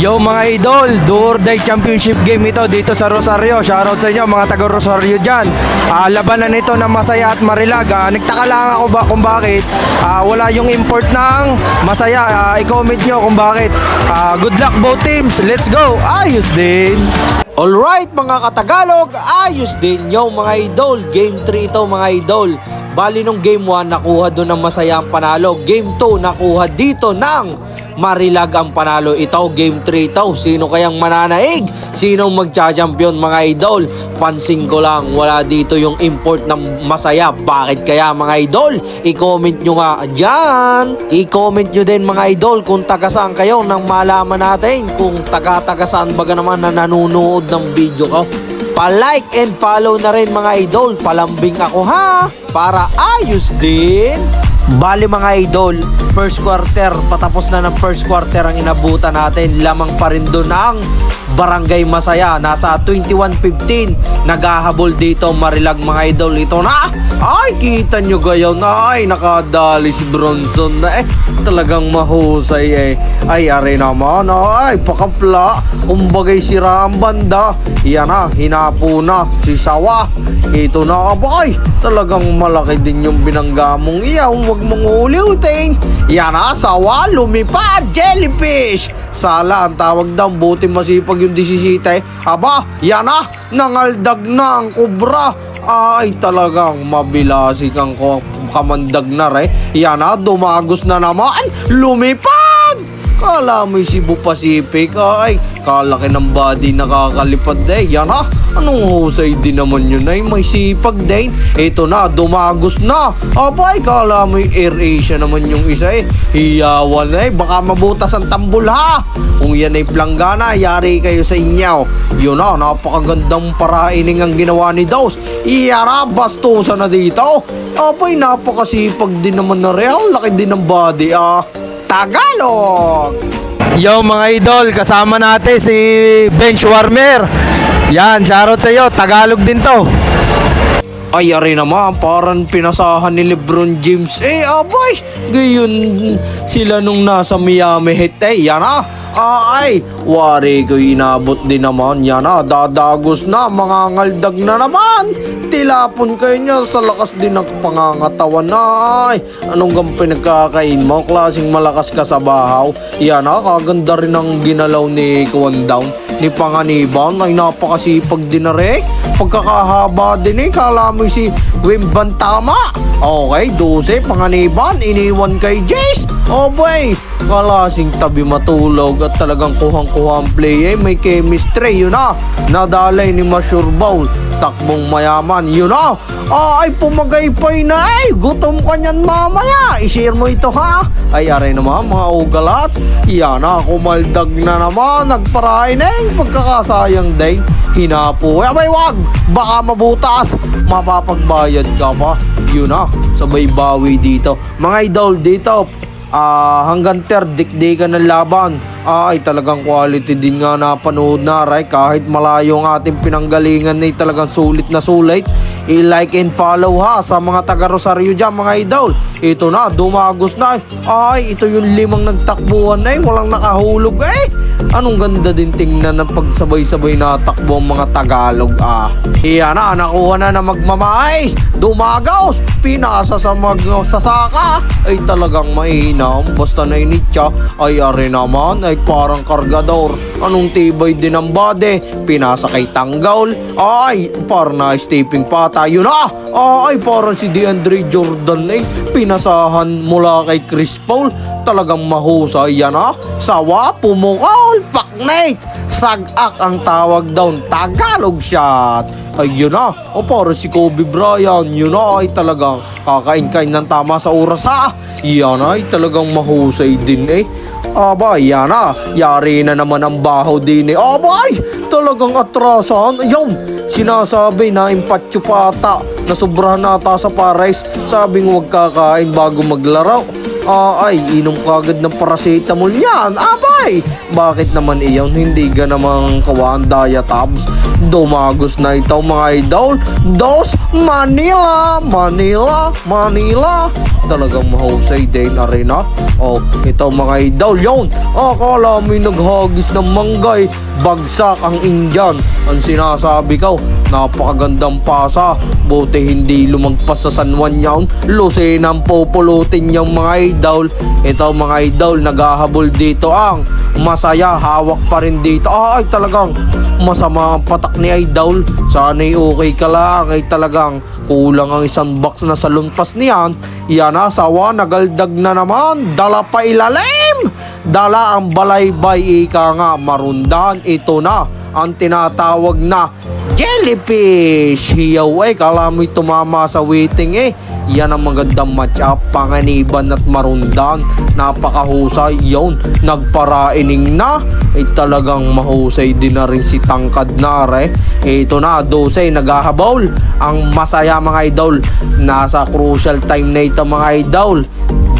Yo mga idol, do or die championship game ito dito sa Rosario. Shoutout sa inyo mga taga Rosario dyan. Ah, labanan ito na masaya at marilag. Ah, nagtaka lang ako ba kung bakit ah, wala yung import ng masaya. Ah, i-comment nyo kung bakit. Ah, good luck both teams. Let's go. Ayos din. Alright mga katagalog, ayos din yo mga idol. Game 3 ito mga idol. Bali nung game 1 nakuha doon ng masaya ang panalo. Game 2 nakuha dito ng Marilag ang panalo. Ito game 3 ito. Sino kayang mananaig? Sinong magcha-champion mga idol? Pansin ko lang wala dito yung import ng masaya. Bakit kaya mga idol? I-comment nyo nga dyan. I-comment nyo din mga idol kung taga kayo nang malaman natin kung taga-taga saan baga naman na nanonood ng video ko. Pa-like and follow na rin mga idol. Palambing ako ha. Para ayos din. Bali mga idol, first quarter, patapos na ng first quarter ang inabutan natin. Lamang pa rin doon ang Barangay Masaya. Nasa 21-15, naghahabol dito Marilag mga idol. Ito na, ay kita nyo gayon, ay nakadali si Bronson na eh. Talagang mahusay eh. Ay are naman, ay pakapla. Kumbagay sira ang banda. Yan na, hinapo na si Sawa. Ito na, abay. Talagang malaki din yung binanggamong iyaw. Huwag mong uliutin. Yan na, Sawa, lumipad, jellyfish. Sala ang tawag daw, buti masipag yung 17. Aba, yan na, nangaldag na ang kubra. Ay, talagang mabilasi kang kamandag na re. Yan na, dumagos na naman. Lumipad! Kala mo Cebu Pacific, ay, kalaki ng body nakakalipad eh. Yan ha, anong husay din naman yun ay, may sipag din. Ito na, dumagos na. Abay, kala mo yung Air Asia naman yung isa eh. Hiyawan eh, baka mabutas ang tambol ha. Kung yan ay planggana, yari kayo sa inyo. Yun na, napakagandang paraining ang ginawa ni Daus. Iyara, bastusa na dito. Abay, napakasipag din naman na real. Laki din ng body ah. Tagalog! Yo mga idol, kasama natin si Bench Warmer. Yan, shoutout sa iyo, Tagalog din to. Ay, ari naman, parang pinasahan ni Lebron James. Eh, abay, gayon sila nung nasa Miami Heat. Eh, yan ah. Ay, wari ko inabot din naman. Yan ah, dadagos na, mga ngaldag na naman. Tilapon kayo niya sa lakas din ng pangangatawan na. Ay, anong gang pinagkakain mo? Klaseng malakas ka sa bahaw. Yan ah, kaganda rin ang ginalaw ni Kwan Down ni Panganiban ay napakasipag din na rin. Pagkakahaba din eh, kala mo si Wim Bantama. Okay, 12, Panganiban, iniwan kay Jace. Oh boy, kalasing tabi matulog at talagang kuhang-kuha ang play eh, may chemistry, yun na. Nadalay ni Masure Bowl, takbong mayaman, yun na. Ay, pumagaypay na ay, gutom ka niyan mamaya. I-share mo ito ha. Ay, aray naman mga ugalats. Yan na, kumaldag na naman. Nagparain na yung pagkakasayang din. Hinapo. Ay, abay, wag. Baka mabutas. Mapapagbayad ka pa. Yun na, sabay bawi dito. Mga idol dito, Ah, hanggang ter dikdikan ng laban. Ah, ay talagang quality din nga napanood na Ray kahit malayo ang ating pinanggalingan ay talagang sulit na sulit. I-like and follow ha sa mga taga Rosario dyan mga idol. Ito na, dumagos na. Ay, ito yung limang nagtakbuhan na eh. Walang nakahulog eh. Anong ganda din tingnan ng pagsabay-sabay na takbo ang mga Tagalog ah. Iyan na, nakuha na na magmamais. Dumagaos, pinasa sa magsasaka. Ay talagang mainam. Basta na initya, ay are naman, ay parang kargador. Anong tibay din ang body. Pinasa kay Tanggol. Ay, parang na stepping pata. Yun na, ay parang si DeAndre Jordan eh. Pinasahan mula kay Chris Paul. Talagang mahusay yan ah. Sawa, pumukol, paknate. Sagak ang tawag daw. Tagalog shot. Ay yun na. O para si Kobe Bryant. Yun na ay talagang kakain-kain ng tama sa oras ha. Yan ay talagang mahusay din eh. Aba, yan na. Yari na naman ang baho din eh. Abay, talagang atrasan. Ayun, sinasabi na impatyo pa ata na ata sa pares. Sabing huwag kakain bago maglaro. Ah, ay, inom ka agad ng paracetamol yan. Abay, Ay, bakit naman iyon hindi ka namang kawan diatabs? Dumagos na ito mga idol. Dos, Manila, Manila, Manila. Talagang mahusay din na rin. Oh, ito mga idol yun. Akala mo yung naghagis ng manggay. Bagsak ang Indian. Ang sinasabi ko, napakagandang pasa. Buti hindi lumagpas sa San Juan yun. Lusin ang pupulutin yung mga idol. Ito mga idol, naghahabol dito ang masaya. Hawak pa rin dito. Ay, talagang masama ang patak ni idol. Sana'y okay ka lang. Ay talagang kulang ang isang box na sa lumpas niyan. Yan na, sawa, nagaldag na naman. Dala pa ilalim. Dala ang balaybay ika nga marundan. Ito na ang tinatawag na jellyfish. Hiyaw eh, kala tumama sa waiting eh. Yan ang magandang matchup, panganiban at marundan. Napakahusay yun. Nagparaining na. Eh talagang mahusay din na rin si Tangkad na re. Ito na, 12, naghahabol. Ang masaya mga idol. Nasa crucial time na ito mga idol.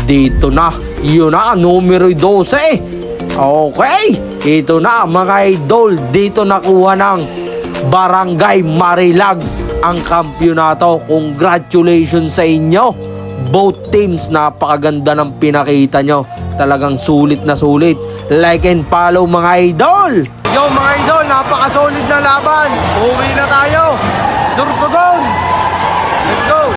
Dito na. Yun na, numero 12. Okay, ito na mga idol. Dito nakuha ng Barangay Marilag ang kampyonato. Congratulations sa inyo. Both teams, napakaganda ng pinakita nyo. Talagang sulit na sulit. Like and follow mga idol. Yo mga idol, napaka-solid na laban. Uwi na tayo. Sursugon!